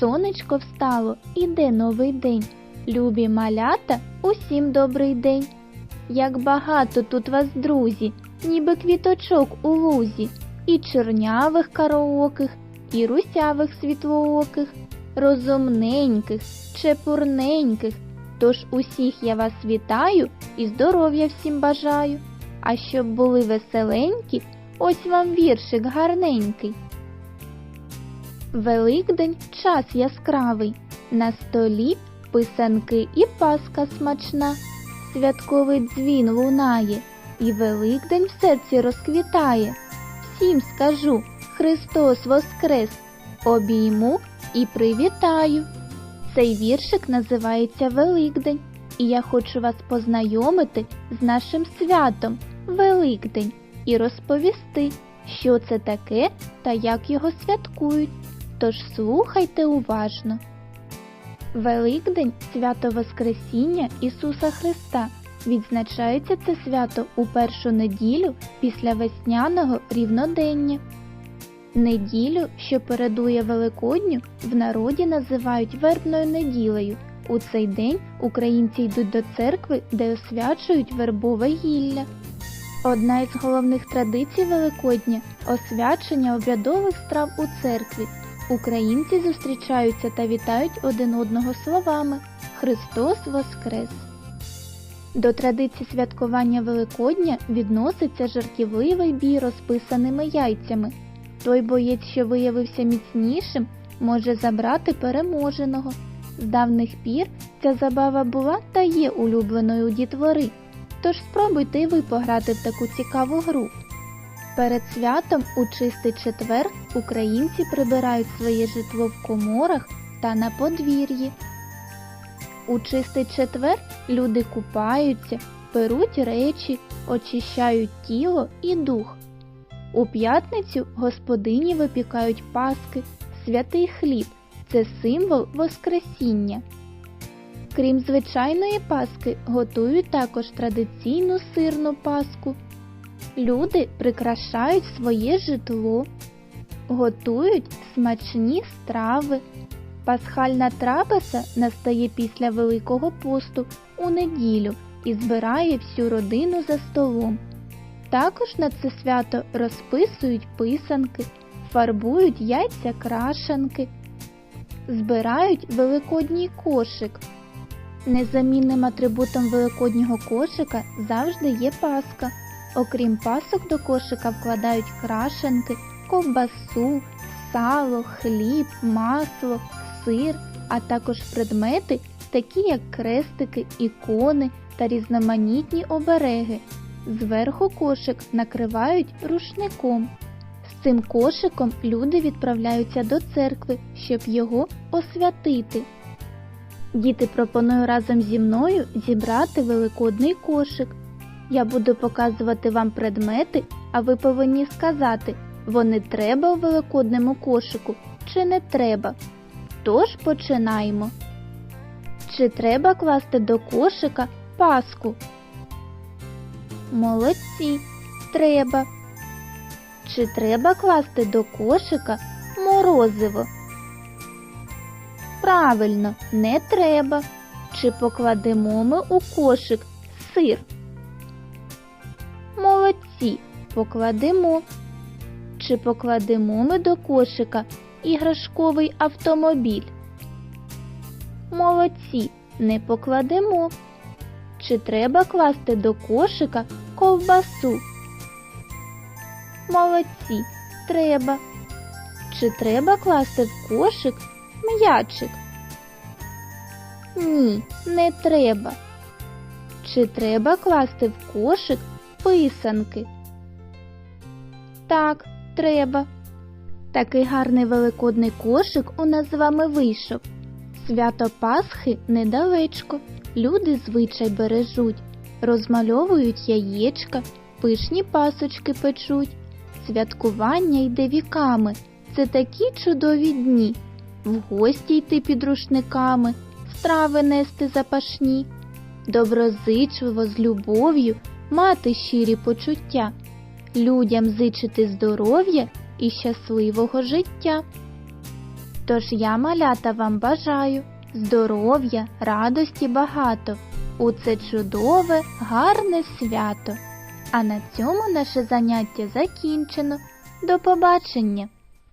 Сонечко встало, іде новий день. Любі малята, усім добрий день. Як багато тут вас, друзі, ніби квіточок у лузі, і чорнявих караоких, і русявих світлооких, розумненьких, чепурненьких. Тож усіх я вас вітаю і здоров'я всім бажаю. А щоб були веселенькі, ось вам віршик гарненький. Великдень час яскравий, на столі писанки і паска смачна, святковий дзвін лунає, і Великдень в серці розквітає. Всім скажу Христос Воскрес, обійму і привітаю. Цей віршик називається Великдень, і я хочу вас познайомити з нашим святом Великдень і розповісти, що це таке та як його святкують. Тож слухайте уважно. Великдень свято Воскресіння Ісуса Христа. Відзначається це свято у першу неділю після весняного рівнодення. Неділю, що передує Великодню, в народі називають вербною неділею. У цей день українці йдуть до церкви, де освячують вербове гілля. Одна із головних традицій Великодня освячення обрядових страв у церкві. Українці зустрічаються та вітають один одного словами Христос Воскрес! До традиції святкування Великодня відноситься жартівливий бій розписаними яйцями. Той боєць, що виявився міцнішим, може забрати переможеного. З давних пір ця забава була та є улюбленою у дітвори. Тож спробуйте і ви пограти в таку цікаву гру. Перед святом у чистий четвер українці прибирають своє житло в коморах та на подвір'ї. У чистий четвер люди купаються, перуть речі, очищають тіло і дух. У п'ятницю господині випікають паски, святий хліб це символ Воскресіння. Крім звичайної паски, готують також традиційну сирну паску. Люди прикрашають своє житло, готують смачні страви. Пасхальна трапеза настає після Великого посту у неділю і збирає всю родину за столом. Також на це свято розписують писанки, фарбують яйця крашанки, збирають великодній кошик. Незамінним атрибутом великоднього кошика завжди є паска. Окрім пасок до кошика вкладають крашенки, ковбасу, сало, хліб, масло, сир, а також предмети, такі як крестики, ікони та різноманітні обереги. Зверху кошик накривають рушником. З цим кошиком люди відправляються до церкви, щоб його освятити. Діти пропоную разом зі мною зібрати великодний кошик. Я буду показувати вам предмети, а ви повинні сказати, вони треба у великодному кошику чи не треба. Тож починаємо. Чи треба класти до кошика паску? Молодці, треба. Чи треба класти до кошика морозиво? Правильно, не треба. Чи покладемо ми у кошик сир? Молодці, покладемо. Чи покладемо ми до кошика іграшковий автомобіль? Молодці, не покладемо. Чи треба класти до кошика ковбасу? Молодці, треба. Чи треба класти в кошик м'ячик? Ні, не треба. Чи треба класти в кошик писанки? Так, треба. Такий гарний великодний кошик у нас з вами вийшов. Свято Пасхи недалечко. Люди звичай бережуть, розмальовують яєчка, пишні пасочки печуть. Святкування йде віками. Це такі чудові дні. В гості йти під рушниками, страви нести запашні, доброзичливо з любов'ю мати щирі почуття, людям зичити здоров'я і щасливого життя. Тож я, малята, вам бажаю здоров'я, радості багато у це чудове, гарне свято. А на цьому наше заняття закінчено. До побачення!